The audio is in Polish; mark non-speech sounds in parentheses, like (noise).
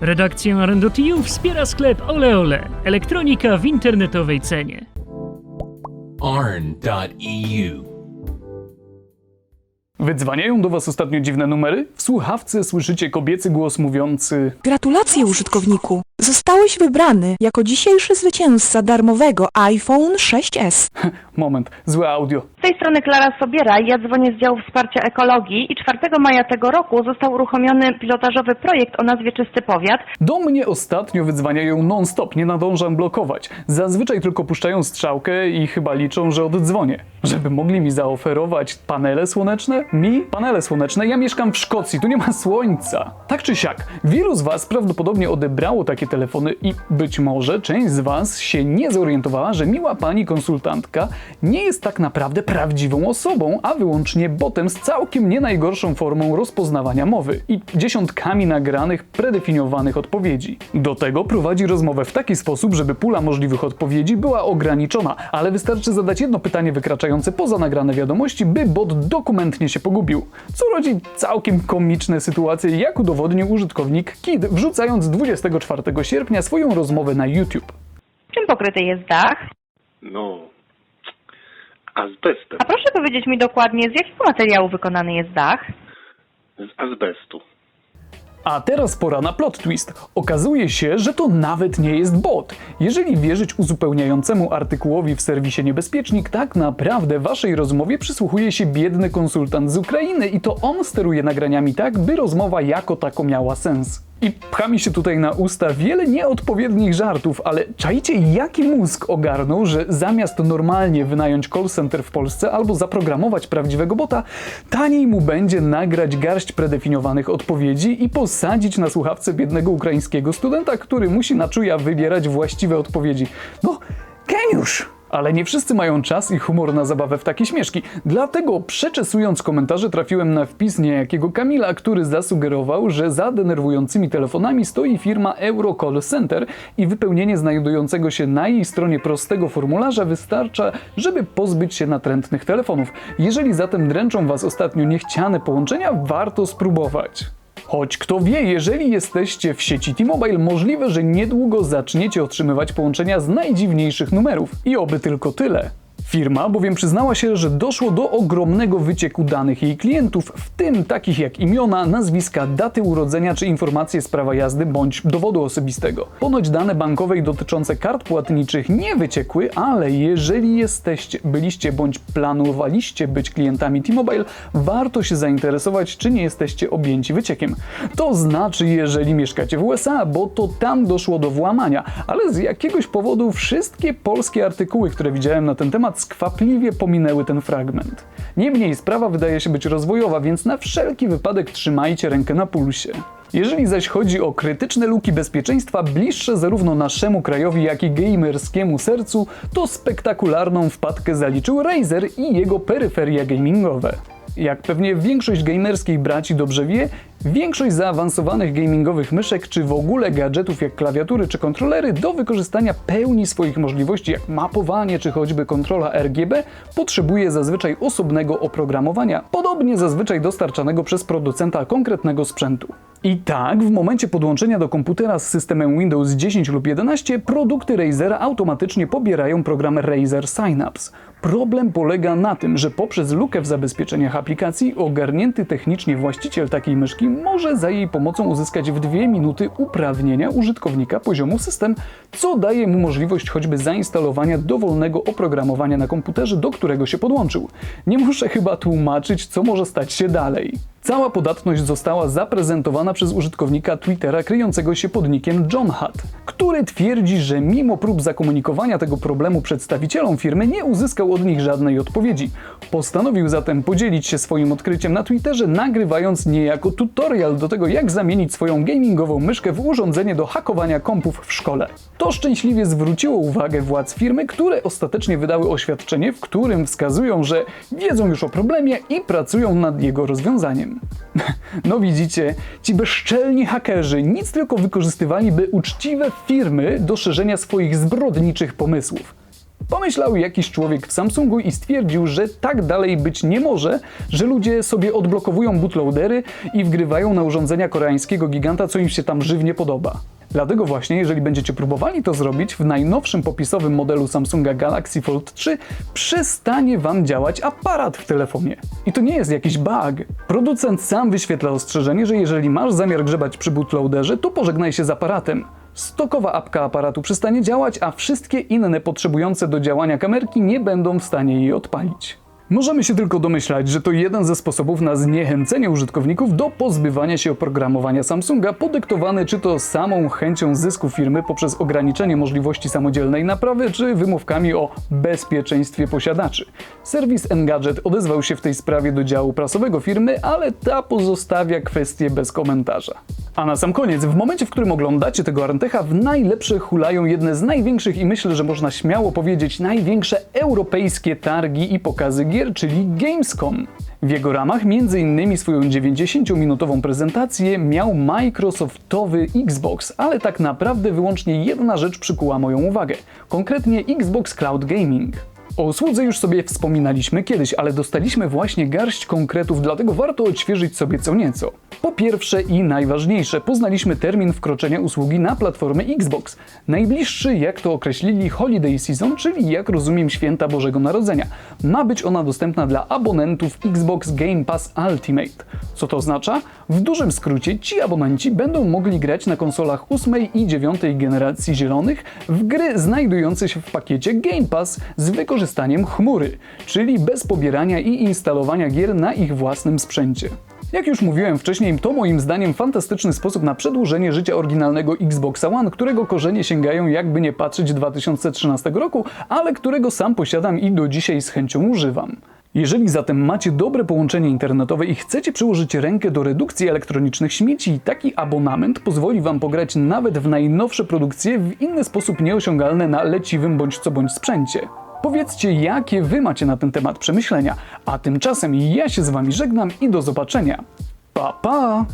Redakcję Arendotiu wspiera sklep Oleole. Elektronika w internetowej cenie. arn.eu. Wydzwaniają do Was ostatnio dziwne numery? W słuchawce słyszycie kobiecy głos mówiący Gratulacje użytkowniku! Zostałeś wybrany jako dzisiejszy zwycięzca darmowego iPhone 6s. (laughs) Moment, złe audio. Tej strony Klara Sobiera. Ja dzwonię z działu wsparcia ekologii i 4 maja tego roku został uruchomiony pilotażowy projekt o nazwie Czysty Powiat. Do mnie ostatnio wydzwaniają non-stop, nie nadążam blokować. Zazwyczaj tylko puszczają strzałkę i chyba liczą, że oddzwonię. Żeby mogli mi zaoferować panele słoneczne? Mi? Panele słoneczne? Ja mieszkam w Szkocji, tu nie ma słońca. Tak czy siak, wielu z Was prawdopodobnie odebrało takie telefony i być może część z Was się nie zorientowała, że miła pani konsultantka nie jest tak naprawdę prawdziwą osobą, a wyłącznie botem z całkiem nie najgorszą formą rozpoznawania mowy i dziesiątkami nagranych, predefiniowanych odpowiedzi. Do tego prowadzi rozmowę w taki sposób, żeby pula możliwych odpowiedzi była ograniczona, ale wystarczy zadać jedno pytanie wykraczające poza nagrane wiadomości, by bot dokumentnie się pogubił. Co rodzi całkiem komiczne sytuacje, jak udowodnił użytkownik Kid, wrzucając 24 sierpnia swoją rozmowę na YouTube. Czym pokryty jest dach? No, azbestem. A proszę powiedzieć mi dokładnie, z jakiego materiału wykonany jest dach? Z azbestu. A teraz pora na plot twist. Okazuje się, że to nawet nie jest bot. Jeżeli wierzyć uzupełniającemu artykułowi w serwisie Niebezpiecznik, tak naprawdę waszej rozmowie przysłuchuje się biedny konsultant z Ukrainy i to on steruje nagraniami tak, by rozmowa jako tako miała sens. I pcha mi się tutaj na usta wiele nieodpowiednich żartów, ale czajcie jaki mózg ogarnął, że zamiast normalnie wynająć call center w Polsce albo zaprogramować prawdziwego bota, taniej mu będzie nagrać garść predefiniowanych odpowiedzi i posadzić na słuchawce biednego ukraińskiego studenta, który musi na czuja wybierać właściwe odpowiedzi. No, geniusz! Ale nie wszyscy mają czas i humor na zabawę w takie śmieszki. Dlatego przeczesując komentarze trafiłem na wpis niejakiego Kamila, który zasugerował, że za denerwującymi telefonami stoi firma Eurocall Center i wypełnienie znajdującego się na jej stronie prostego formularza wystarcza, żeby pozbyć się natrętnych telefonów. Jeżeli zatem dręczą Was ostatnio niechciane połączenia, warto spróbować. Choć kto wie, jeżeli jesteście w sieci T-Mobile, możliwe, że niedługo zaczniecie otrzymywać połączenia z najdziwniejszych numerów. I oby tylko tyle. Firma bowiem przyznała się, że doszło do ogromnego wycieku danych jej klientów, w tym takich jak imiona, nazwiska, daty urodzenia czy informacje z prawa jazdy bądź dowodu osobistego. Ponoć dane bankowe i dotyczące kart płatniczych nie wyciekły, ale jeżeli jesteście, byliście bądź planowaliście być klientami T-Mobile, warto się zainteresować, czy nie jesteście objęci wyciekiem. To znaczy, jeżeli mieszkacie w USA, bo to tam doszło do włamania, ale z jakiegoś powodu wszystkie polskie artykuły, które widziałem na ten temat, skwapliwie pominęły ten fragment. Niemniej sprawa wydaje się być rozwojowa, więc na wszelki wypadek trzymajcie rękę na pulsie. Jeżeli zaś chodzi o krytyczne luki bezpieczeństwa bliższe zarówno naszemu krajowi, jak i gamerskiemu sercu, to spektakularną wpadkę zaliczył Razer i jego peryferia gamingowe. Jak pewnie większość gamerskiej braci dobrze wie, większość zaawansowanych gamingowych myszek czy w ogóle gadżetów jak klawiatury czy kontrolery do wykorzystania pełni swoich możliwości jak mapowanie czy choćby kontrola RGB potrzebuje zazwyczaj osobnego oprogramowania, podobnie zazwyczaj dostarczanego przez producenta konkretnego sprzętu. I tak, w momencie podłączenia do komputera z systemem Windows 10 lub 11, produkty Razera automatycznie pobierają program Razer Synapse. Problem polega na tym, że poprzez lukę w zabezpieczeniach aplikacji ogarnięty technicznie właściciel takiej myszki może za jej pomocą uzyskać w dwie minuty uprawnienia użytkownika poziomu system, co daje mu możliwość choćby zainstalowania dowolnego oprogramowania na komputerze, do którego się podłączył. Nie muszę chyba tłumaczyć, co może stać się dalej. Cała podatność została zaprezentowana przez użytkownika Twittera kryjącego się pod nickiem John Hutt, który twierdzi, że mimo prób zakomunikowania tego problemu przedstawicielom firmy nie uzyskał od nich żadnej odpowiedzi. Postanowił zatem podzielić się swoim odkryciem na Twitterze, nagrywając niejako tutorial do tego, jak zamienić swoją gamingową myszkę w urządzenie do hakowania kompów w szkole. To szczęśliwie zwróciło uwagę władz firmy, które ostatecznie wydały oświadczenie, w którym wskazują, że wiedzą już o problemie i pracują nad jego rozwiązaniem. (laughs) No widzicie, ci bezczelni hakerzy nic tylko wykorzystywaliby uczciwe firmy do szerzenia swoich zbrodniczych pomysłów. Pomyślał jakiś człowiek w Samsungu i stwierdził, że tak dalej być nie może, że ludzie sobie odblokowują bootloadery i wgrywają na urządzenia koreańskiego giganta, co im się tam żywnie podoba. Dlatego właśnie, jeżeli będziecie próbowali to zrobić, w najnowszym popisowym modelu Samsunga Galaxy Fold 3 przestanie Wam działać aparat w telefonie. I to nie jest jakiś bug. Producent sam wyświetla ostrzeżenie, że jeżeli masz zamiar grzebać przy bootloaderze, to pożegnaj się z aparatem. Stokowa apka aparatu przestanie działać, a wszystkie inne potrzebujące do działania kamerki nie będą w stanie jej odpalić. Możemy się tylko domyślać, że to jeden ze sposobów na zniechęcenie użytkowników do pozbywania się oprogramowania Samsunga, podyktowany czy to samą chęcią zysku firmy poprzez ograniczenie możliwości samodzielnej naprawy, czy wymówkami o bezpieczeństwie posiadaczy. Serwis Engadget odezwał się w tej sprawie do działu prasowego firmy, ale ta pozostawia kwestię bez komentarza. A na sam koniec, w momencie, w którym oglądacie tego Arntecha, w najlepsze hulają jedne z największych i myślę, że można śmiało powiedzieć największe europejskie targi i pokazy gier, czyli Gamescom. W jego ramach m.in. swoją 90-minutową prezentację miał Microsoftowy Xbox, ale tak naprawdę wyłącznie jedna rzecz przykuła moją uwagę, konkretnie Xbox Cloud Gaming. O usłudze już sobie wspominaliśmy kiedyś, ale dostaliśmy właśnie garść konkretów, dlatego warto odświeżyć sobie co nieco. Po pierwsze i najważniejsze, poznaliśmy termin wkroczenia usługi na platformę Xbox. Najbliższy, jak to określili, Holiday Season, czyli jak rozumiem święta Bożego Narodzenia. Ma być ona dostępna dla abonentów Xbox Game Pass Ultimate. Co to oznacza? W dużym skrócie ci abonenci będą mogli grać na konsolach 8 i 9 generacji zielonych w gry znajdujące się w pakiecie Game Pass z wykorzystaniem chmury, czyli bez pobierania i instalowania gier na ich własnym sprzęcie. Jak już mówiłem wcześniej, to moim zdaniem fantastyczny sposób na przedłużenie życia oryginalnego Xboxa One, którego korzenie sięgają jakby nie patrzeć 2013 roku, ale którego sam posiadam i do dzisiaj z chęcią używam. Jeżeli zatem macie dobre połączenie internetowe i chcecie przyłożyć rękę do redukcji elektronicznych śmieci, taki abonament pozwoli Wam pograć nawet w najnowsze produkcje w inny sposób nieosiągalne na leciwym bądź co bądź sprzęcie. Powiedzcie, jakie Wy macie na ten temat przemyślenia, a tymczasem ja się z Wami żegnam i do zobaczenia. Pa, pa!